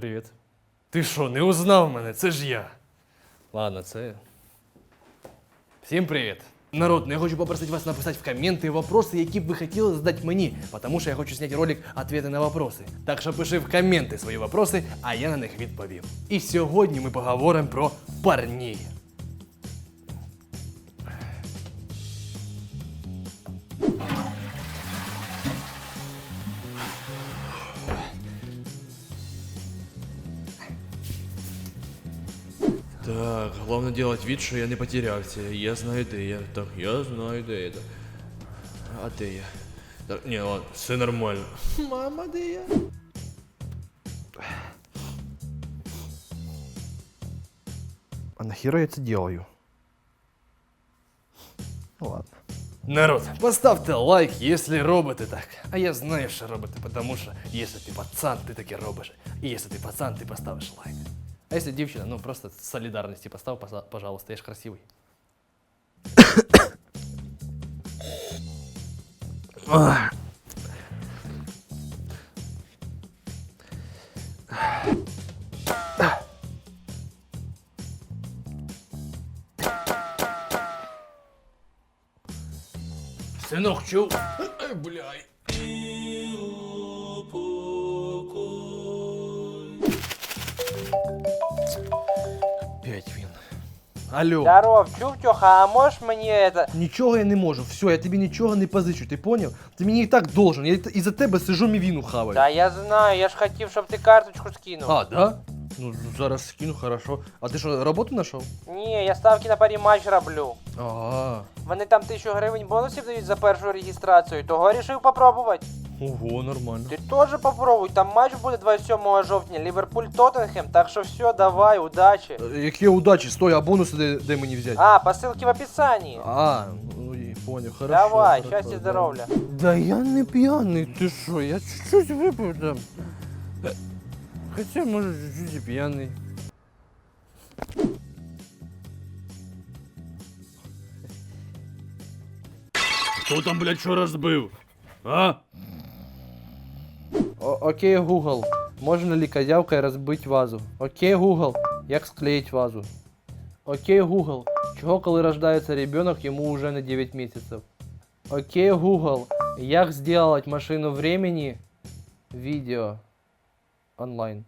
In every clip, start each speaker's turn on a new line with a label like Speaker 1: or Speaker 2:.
Speaker 1: Привіт. Ти що, не узнав мене? Це ж я. Ладно, це. Всім привіт. Народ, ну я хочу попросити вас написати в коменти вопроси, які б ви хотіли задати мені, тому що я хочу зняти ролик «Ответи на вопроси. Так що пиши в коменти свої вопроси, а я на них відповім. І сьогодні ми поговоримо про парней.
Speaker 2: Так, главное делать вид, что я не потерялся. Я знаю, де я. Так, я знаю, де я. А де я? Так, не, ладно, все нормально. Мама, де я?
Speaker 3: А нахера я це делаю? Ну ладно.
Speaker 1: Народ, поставте лайк, якщо робите так. А я знаю, що робите, тому що якщо ти пацан, ти таке робиш. І якщо ти пацан, ти поставиш лайк. А якщо дівчина, ну просто з солідарності постав, поса- пожалуйста, я ж красивий. Синок, чув? Ай, Бляй. Алло.
Speaker 4: Здоров, чув, а можешь мне это...
Speaker 3: Нічого я не можу. Все, я тобі нічого не позичу, ти поняв? Ти мені і так должен. Я і за тебе сижу мівіну хаваю.
Speaker 4: Да я знаю, я ж хотів, щоб ти карточку скинув.
Speaker 3: А, да? Ну, зараз скину, хорошо. А ти що, роботу знайшов?
Speaker 4: Ні, я ставки на парі матч роблю.
Speaker 3: Ага.
Speaker 4: Вони там тисячу гривень бонусів дають за першу реєстрацію, того рішив попробувати.
Speaker 3: Ого, нормально.
Speaker 4: Ти теж попробуй, там матч буде 27 жовтня, Ліверпуль Тоттенхем, так що все, давай, удачі.
Speaker 3: Е, Які удачі, стой, а бонуси де, де мені взяти?
Speaker 4: А, по ссылке в описании.
Speaker 3: А, ну і поняв, хорошо.
Speaker 4: Давай,
Speaker 3: хорошо,
Speaker 4: щастя,
Speaker 3: да.
Speaker 4: здоров'я.
Speaker 3: Да я не п'яний, ти що, я чуть-чуть випив там. Е, Хоча, може, чуть-чуть і п'яний.
Speaker 2: Хто там, блядь, що розбив? А?
Speaker 3: О- окей, Google, можно ли козявкой разбить вазу? Окей, Google, як склеить вазу? Окей, Google, чого коли рождається ребенок, йому уже не 9 місяців? Окей, Google, як сделать машину времени видео онлайн?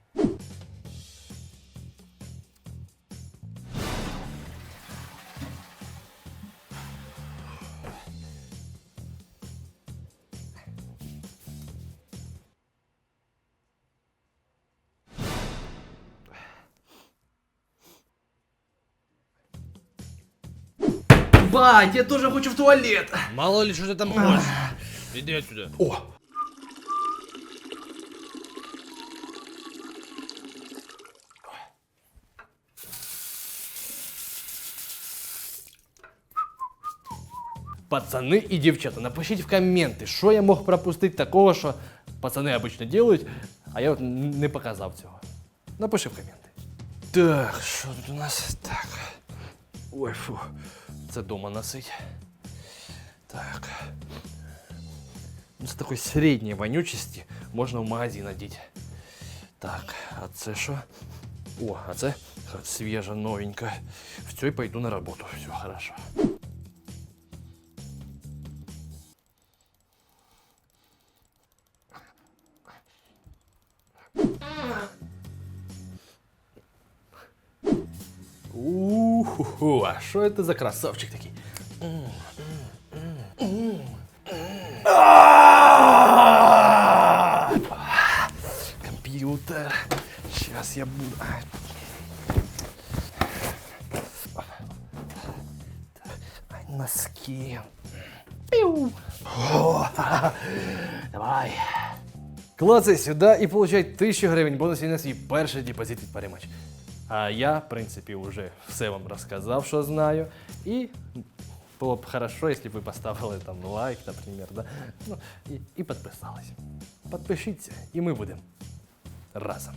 Speaker 1: Бать, я теж хочу в туалет.
Speaker 2: Мало ли, що ти там хочеш. Іди отсюда.
Speaker 1: О, Пацани і дівчата, напишіть в коменти, що я мог пропустити такого, що пацани обично делають, а я от не показав цього. Напиши в коменти. Так, що тут у нас? Так. Ой, фу. Це дома носить. Так. Ну, З такої середньої вонючості можна в магазин одіти. Так, а це що? О, а це х- свіжа, новенька. Все, і пойду на роботу. Все, хорошо. Уху, а що це за красавчик такий? Компьютер. Сейчас я буду. Ай. Ай, Носки. Пиу. О, Давай. Клацай сюди і получай 1000 гривень бонусів на свій перший депозит від паримач. А я, в принципі, вже все вам розказав, що знаю. І було б хорошо, якщо б ви поставили там лайк, наприклад, да? ну, і, і підписались. Підпишіться, і ми будемо разом.